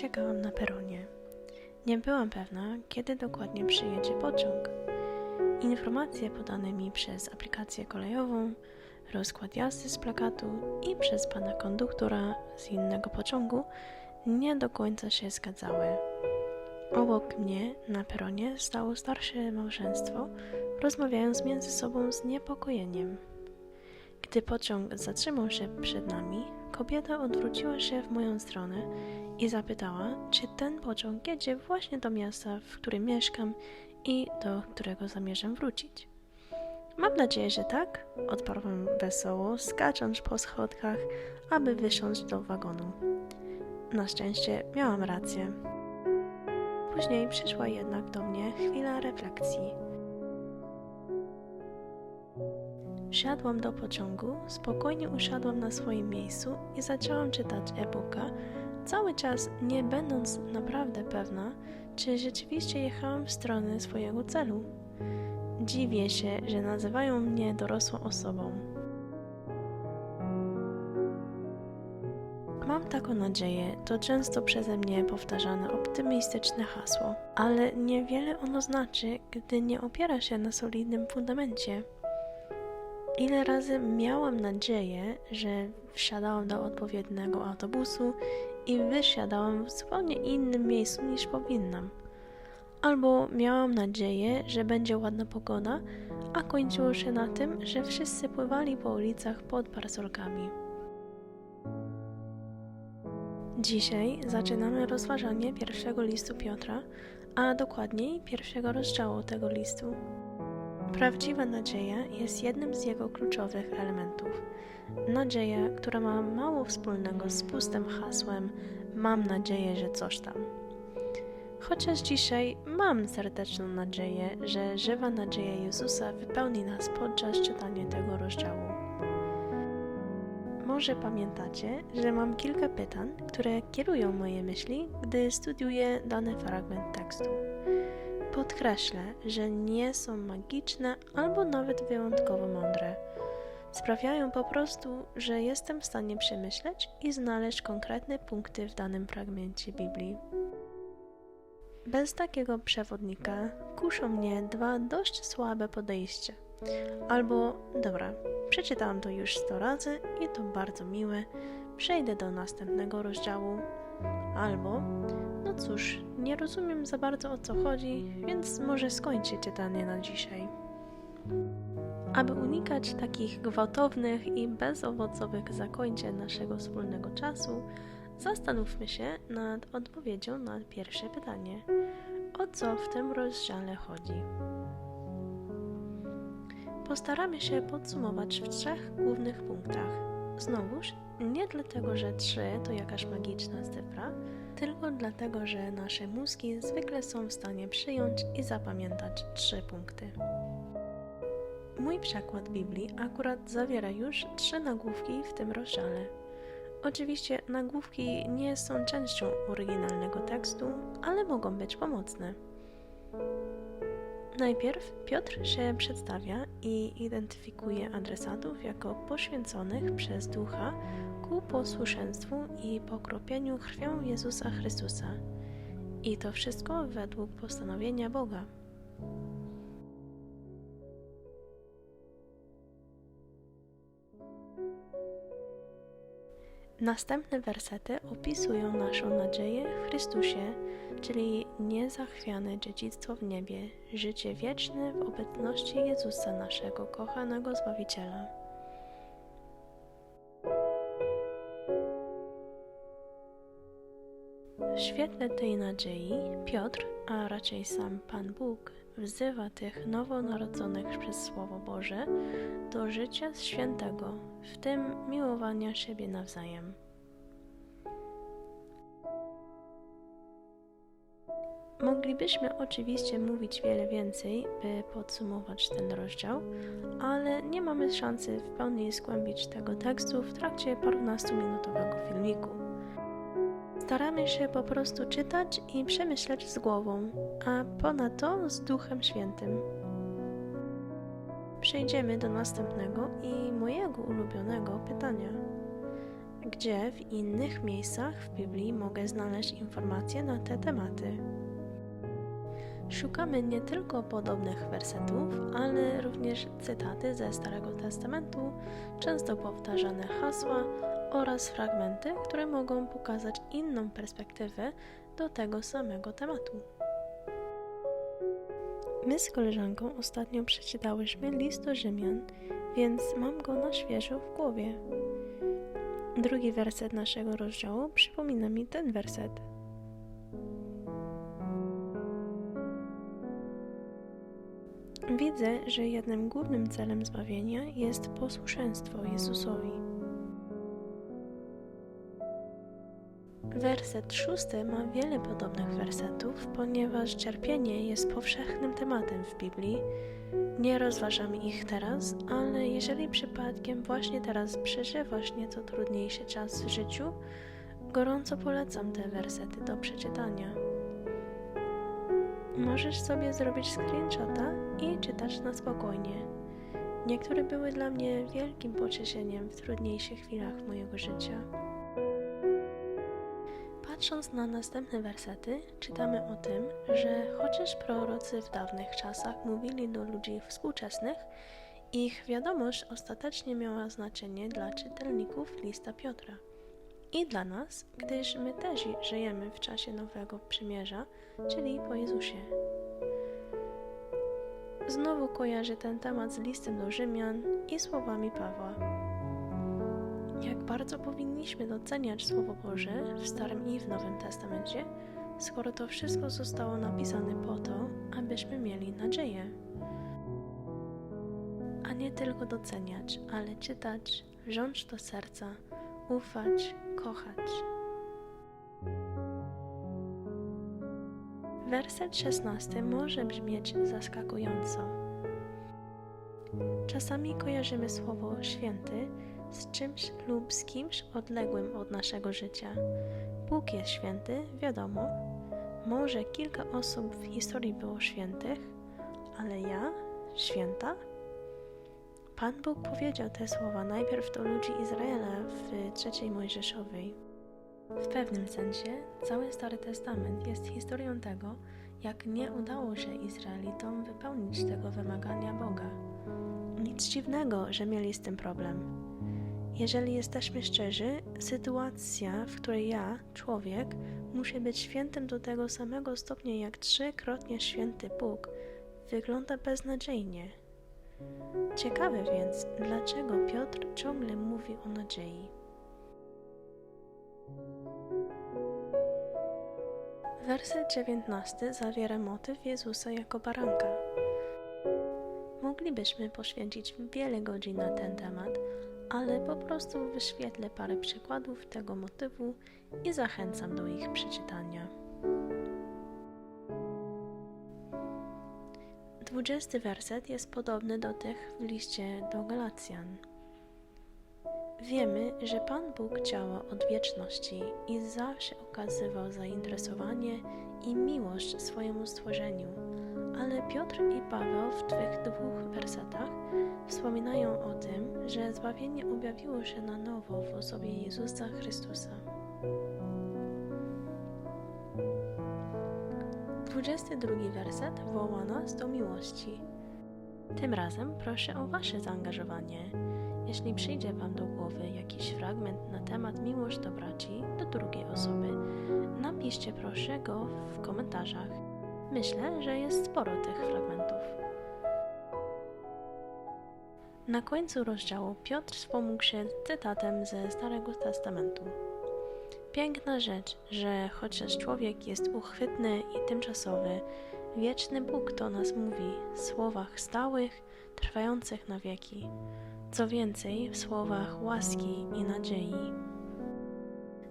czekałam na peronie. Nie byłam pewna, kiedy dokładnie przyjedzie pociąg. Informacje podane mi przez aplikację kolejową, rozkład jazdy z plakatu i przez pana konduktora z innego pociągu nie do końca się zgadzały. Obok mnie na peronie stało starsze małżeństwo, rozmawiając między sobą z niepokojeniem. Gdy pociąg zatrzymał się przed nami, kobieta odwróciła się w moją stronę i zapytała, czy ten pociąg jedzie właśnie do miasta, w którym mieszkam i do którego zamierzam wrócić. Mam nadzieję, że tak, odparłam wesoło, skacząc po schodkach, aby wysiąść do wagonu. Na szczęście miałam rację. Później przyszła jednak do mnie chwila refleksji. Wsiadłam do pociągu, spokojnie usiadłam na swoim miejscu i zaczęłam czytać e-booka, cały czas nie będąc naprawdę pewna, czy rzeczywiście jechałam w stronę swojego celu. Dziwię się, że nazywają mnie dorosłą osobą. Mam taką nadzieję, to często przeze mnie powtarzane optymistyczne hasło, ale niewiele ono znaczy, gdy nie opiera się na solidnym fundamencie. Ile razy miałam nadzieję, że wsiadałam do odpowiedniego autobusu i wysiadałam w zupełnie innym miejscu niż powinnam. Albo miałam nadzieję, że będzie ładna pogoda, a kończyło się na tym, że wszyscy pływali po ulicach pod parasolkami. Dzisiaj zaczynamy rozważanie pierwszego listu Piotra, a dokładniej pierwszego rozdziału tego listu. Prawdziwa nadzieja jest jednym z jego kluczowych elementów. Nadzieja, która ma mało wspólnego z pustym hasłem Mam nadzieję, że coś tam. Chociaż dzisiaj mam serdeczną nadzieję, że żywa nadzieja Jezusa wypełni nas podczas czytania tego rozdziału. Może pamiętacie, że mam kilka pytań, które kierują moje myśli, gdy studiuję dany fragment tekstu. Podkreślę, że nie są magiczne albo nawet wyjątkowo mądre. Sprawiają po prostu, że jestem w stanie przemyśleć i znaleźć konkretne punkty w danym fragmencie Biblii. Bez takiego przewodnika kuszą mnie dwa dość słabe podejścia. Albo, dobra, przeczytałam to już sto razy i to bardzo miłe, przejdę do następnego rozdziału. Albo, cóż, nie rozumiem za bardzo o co chodzi, więc może skończę czytanie na dzisiaj. Aby unikać takich gwałtownych i bezowocowych zakończeń naszego wspólnego czasu, zastanówmy się nad odpowiedzią na pierwsze pytanie: o co w tym rozdziale chodzi? Postaramy się podsumować w trzech głównych punktach. Znowuż, nie dlatego, że trzy to jakaś magiczna cyfra, tylko dlatego, że nasze mózgi zwykle są w stanie przyjąć i zapamiętać trzy punkty. Mój przekład Biblii akurat zawiera już trzy nagłówki w tym rozdziale. Oczywiście nagłówki nie są częścią oryginalnego tekstu, ale mogą być pomocne. Najpierw Piotr się przedstawia i identyfikuje adresatów jako poświęconych przez Ducha ku posłuszeństwu i pokropieniu krwią Jezusa Chrystusa. I to wszystko według postanowienia Boga. Następne wersety opisują naszą nadzieję w Chrystusie, czyli niezachwiane dziedzictwo w niebie, życie wieczne w obecności Jezusa, naszego kochanego Zbawiciela. Świetle tej nadziei Piotr, a raczej sam Pan Bóg, wzywa tych nowonarodzonych przez Słowo Boże do życia świętego, w tym miłowania siebie nawzajem. Moglibyśmy oczywiście mówić wiele więcej, by podsumować ten rozdział, ale nie mamy szansy w pełni zgłębić tego tekstu w trakcie parunastominutowego filmiku. Staramy się po prostu czytać i przemyśleć z głową, a ponadto z Duchem Świętym. Przejdziemy do następnego i mojego ulubionego pytania. gdzie w innych miejscach w Biblii mogę znaleźć informacje na te tematy. Szukamy nie tylko podobnych wersetów, ale również cytaty ze Starego Testamentu, często powtarzane hasła oraz fragmenty, które mogą pokazać inną perspektywę do tego samego tematu. My z koleżanką ostatnio przeczytałyśmy list do Rzymian, więc mam go na świeżo w głowie. Drugi werset naszego rozdziału przypomina mi ten werset. Widzę, że jednym głównym celem zbawienia jest posłuszeństwo Jezusowi. Werset szósty ma wiele podobnych wersetów, ponieważ cierpienie jest powszechnym tematem w Biblii. Nie rozważamy ich teraz, ale jeżeli przypadkiem właśnie teraz przeżywasz nieco trudniejszy czas w życiu, gorąco polecam te wersety do przeczytania. Możesz sobie zrobić screenshota i czytać na spokojnie. Niektóre były dla mnie wielkim pocieszeniem w trudniejszych chwilach mojego życia. Patrząc na następne wersety, czytamy o tym, że chociaż prorocy w dawnych czasach mówili do ludzi współczesnych, ich wiadomość ostatecznie miała znaczenie dla czytelników lista Piotra. I dla nas, gdyż my też żyjemy w czasie Nowego Przymierza, czyli po Jezusie. Znowu kojarzę ten temat z listem do Rzymian i słowami Pawła. Bardzo powinniśmy doceniać Słowo Boże w Starym i w Nowym Testamencie, skoro to wszystko zostało napisane po to, abyśmy mieli nadzieję. A nie tylko doceniać, ale czytać, wziąć do serca, ufać, kochać. Werset 16 może brzmieć zaskakująco. Czasami kojarzymy słowo święty z czymś lub z kimś odległym od naszego życia. Bóg jest święty, wiadomo. Może kilka osób w historii było świętych, ale ja święta? Pan Bóg powiedział te słowa najpierw do ludzi Izraela w trzeciej Mojżeszowej. W pewnym sensie cały Stary Testament jest historią tego, jak nie udało się Izraelitom wypełnić tego wymagania Boga. Nic dziwnego, że mieli z tym problem. Jeżeli jesteśmy szczerzy, sytuacja, w której ja, człowiek, muszę być świętym do tego samego stopnia jak trzykrotnie święty Bóg, wygląda beznadziejnie. Ciekawe więc, dlaczego Piotr ciągle mówi o nadziei. Werset 19 zawiera motyw Jezusa jako baranka. Moglibyśmy poświęcić wiele godzin na ten temat, ale po prostu wyświetlę parę przykładów tego motywu i zachęcam do ich przeczytania. Dwudziesty werset jest podobny do tych w liście do Galacjan. Wiemy, że Pan Bóg działa od wieczności i zawsze okazywał zainteresowanie i miłość swojemu stworzeniu, ale Piotr i Paweł w tych dwóch wersetach wspominają o tym, że zbawienie objawiło się na nowo w osobie Jezusa Chrystusa. 22 werset woła nas do miłości. Tym razem proszę o Wasze zaangażowanie. Jeśli przyjdzie Wam do głowy jakiś fragment na temat miłość do braci, do drugiej osoby, napiszcie proszę go w komentarzach. Myślę, że jest sporo tych fragmentów. Na końcu rozdziału Piotr wspomógł się cytatem ze Starego Testamentu. Piękna rzecz, że chociaż człowiek jest uchwytny i tymczasowy, wieczny Bóg do nas mówi w słowach stałych, trwających na wieki. Co więcej, w słowach łaski i nadziei.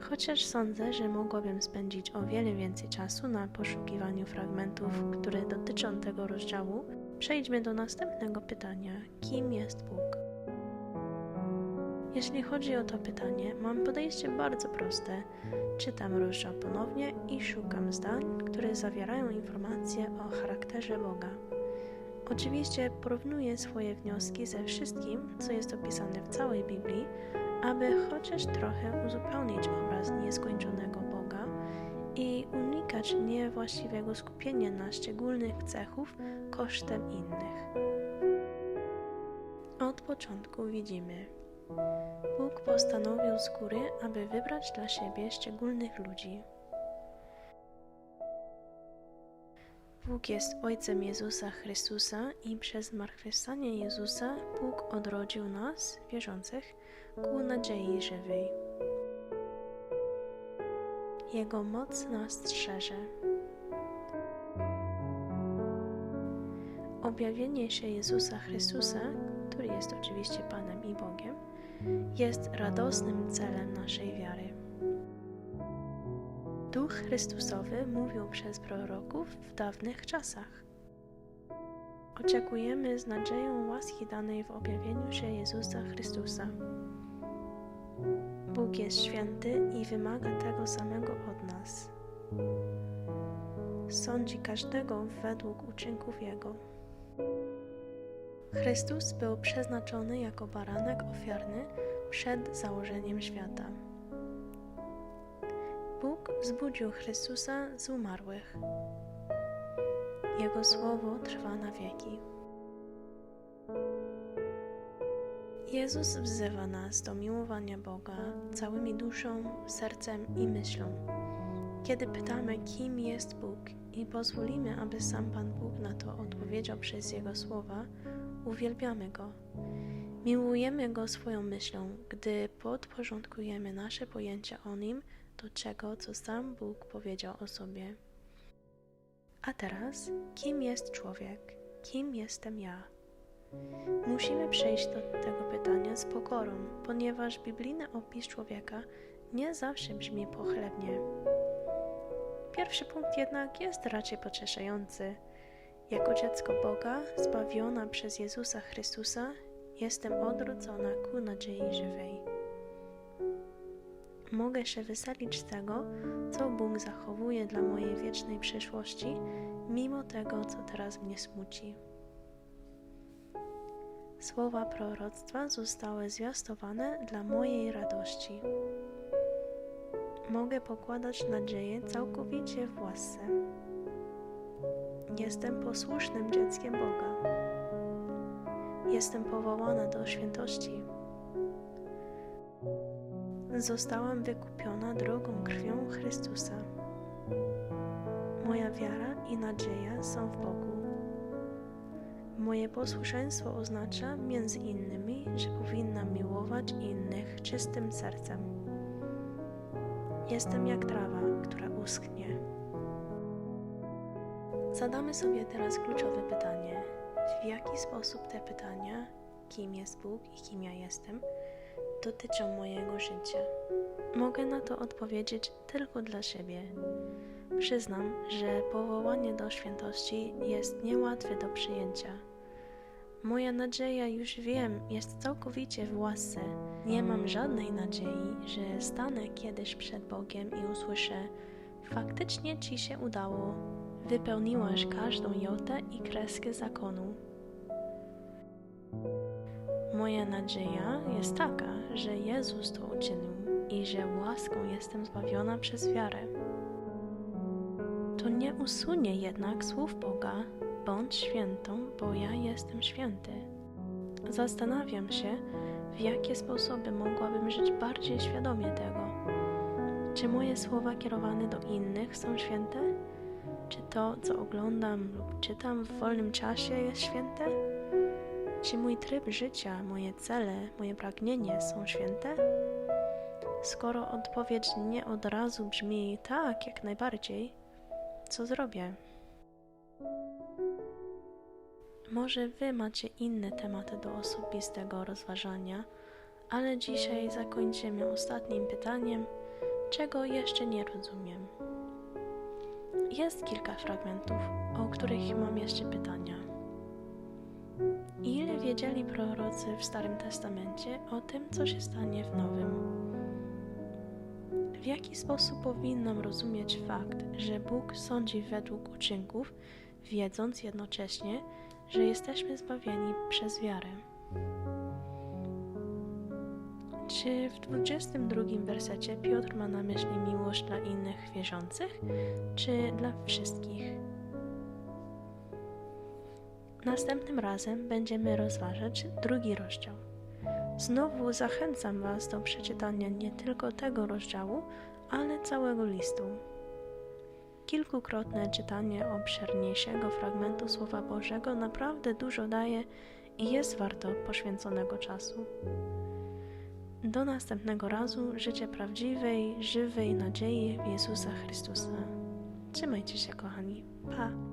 Chociaż sądzę, że mogłabym spędzić o wiele więcej czasu na poszukiwaniu fragmentów, które dotyczą tego rozdziału, Przejdźmy do następnego pytania: kim jest Bóg? Jeśli chodzi o to pytanie, mam podejście bardzo proste. Czytam rozdział ponownie i szukam zdań, które zawierają informacje o charakterze Boga. Oczywiście porównuję swoje wnioski ze wszystkim, co jest opisane w całej Biblii, aby chociaż trochę uzupełnić obraz nieskończonego i unikać niewłaściwego skupienia na szczególnych cechów kosztem innych. Od początku widzimy, Bóg postanowił z góry, aby wybrać dla siebie szczególnych ludzi. Bóg jest Ojcem Jezusa Chrystusa i przez zmartwychwstanie Jezusa Bóg odrodził nas, wierzących, ku nadziei żywej. Jego moc nas strzeże. Objawienie się Jezusa Chrystusa, który jest oczywiście Panem i Bogiem, jest radosnym celem naszej wiary. Duch Chrystusowy mówił przez proroków w dawnych czasach. Oczekujemy z nadzieją łaski danej w objawieniu się Jezusa Chrystusa. Bóg jest święty i wymaga tego samego od nas. Sądzi każdego według uczynków Jego. Chrystus był przeznaczony jako baranek ofiarny przed założeniem świata. Bóg wzbudził Chrystusa z umarłych. Jego słowo trwa na wieki. Jezus wzywa nas do miłowania Boga całymi duszą, sercem i myślą. Kiedy pytamy, kim jest Bóg i pozwolimy, aby sam Pan Bóg na to odpowiedział przez Jego słowa, uwielbiamy Go. Miłujemy Go swoją myślą, gdy podporządkujemy nasze pojęcia o Nim do czego, co sam Bóg powiedział o sobie. A teraz, kim jest człowiek? Kim jestem ja? Musimy przejść do tego pytania z pokorą, ponieważ biblijny opis człowieka nie zawsze brzmi pochlebnie. Pierwszy punkt jednak jest raczej pocieszający. Jako dziecko Boga, zbawiona przez Jezusa Chrystusa, jestem odrodzona ku nadziei żywej. Mogę się weselić z tego, co Bóg zachowuje dla mojej wiecznej przyszłości, mimo tego, co teraz mnie smuci. Słowa proroctwa zostały zwiastowane dla mojej radości. Mogę pokładać nadzieję całkowicie w łasce. Jestem posłusznym dzieckiem Boga. Jestem powołana do świętości. Zostałam wykupiona drogą krwią Chrystusa. Moja wiara i nadzieja są w Bogu. Moje posłuszeństwo oznacza między innymi, że powinnam miłować innych czystym sercem. Jestem jak trawa, która uschnie. Zadamy sobie teraz kluczowe pytanie: w jaki sposób te pytania, kim jest Bóg i kim ja jestem, dotyczą mojego życia? Mogę na to odpowiedzieć tylko dla siebie. Przyznam, że powołanie do świętości jest niełatwe do przyjęcia. Moja nadzieja, już wiem, jest całkowicie w łasce. Nie mam żadnej nadziei, że stanę kiedyś przed Bogiem i usłyszę: Faktycznie ci się udało, wypełniłaś każdą jotę i kreskę zakonu. Moja nadzieja jest taka, że Jezus to uczynił i że łaską jestem zbawiona przez wiarę. To nie usunie jednak słów Boga, bądź świętą, bo ja jestem święty. Zastanawiam się, w jakie sposoby mogłabym żyć bardziej świadomie tego. Czy moje słowa kierowane do innych są święte? Czy to, co oglądam lub czytam w wolnym czasie jest święte? Czy mój tryb życia, moje cele, moje pragnienie są święte? Skoro odpowiedź nie od razu brzmi tak, jak najbardziej, co zrobię? Może wy macie inne tematy do osobistego rozważania, ale dzisiaj zakończymy ostatnim pytaniem, czego jeszcze nie rozumiem. Jest kilka fragmentów, o których mam jeszcze pytania. Ile wiedzieli prorocy w Starym Testamencie o tym, co się stanie w Nowym? W jaki sposób powinnam rozumieć fakt, że Bóg sądzi według uczynków, wiedząc jednocześnie, że jesteśmy zbawieni przez wiarę? Czy w 22 wersecie Piotr ma na myśli miłość dla innych wierzących, czy dla wszystkich? Następnym razem będziemy rozważać drugi rozdział. Znowu zachęcam Was do przeczytania nie tylko tego rozdziału, ale całego listu. Kilkukrotne czytanie obszerniejszego fragmentu Słowa Bożego naprawdę dużo daje i jest warto poświęconego czasu. Do następnego razu życzę prawdziwej, żywej nadziei w Jezusa Chrystusa. Trzymajcie się, kochani. Pa!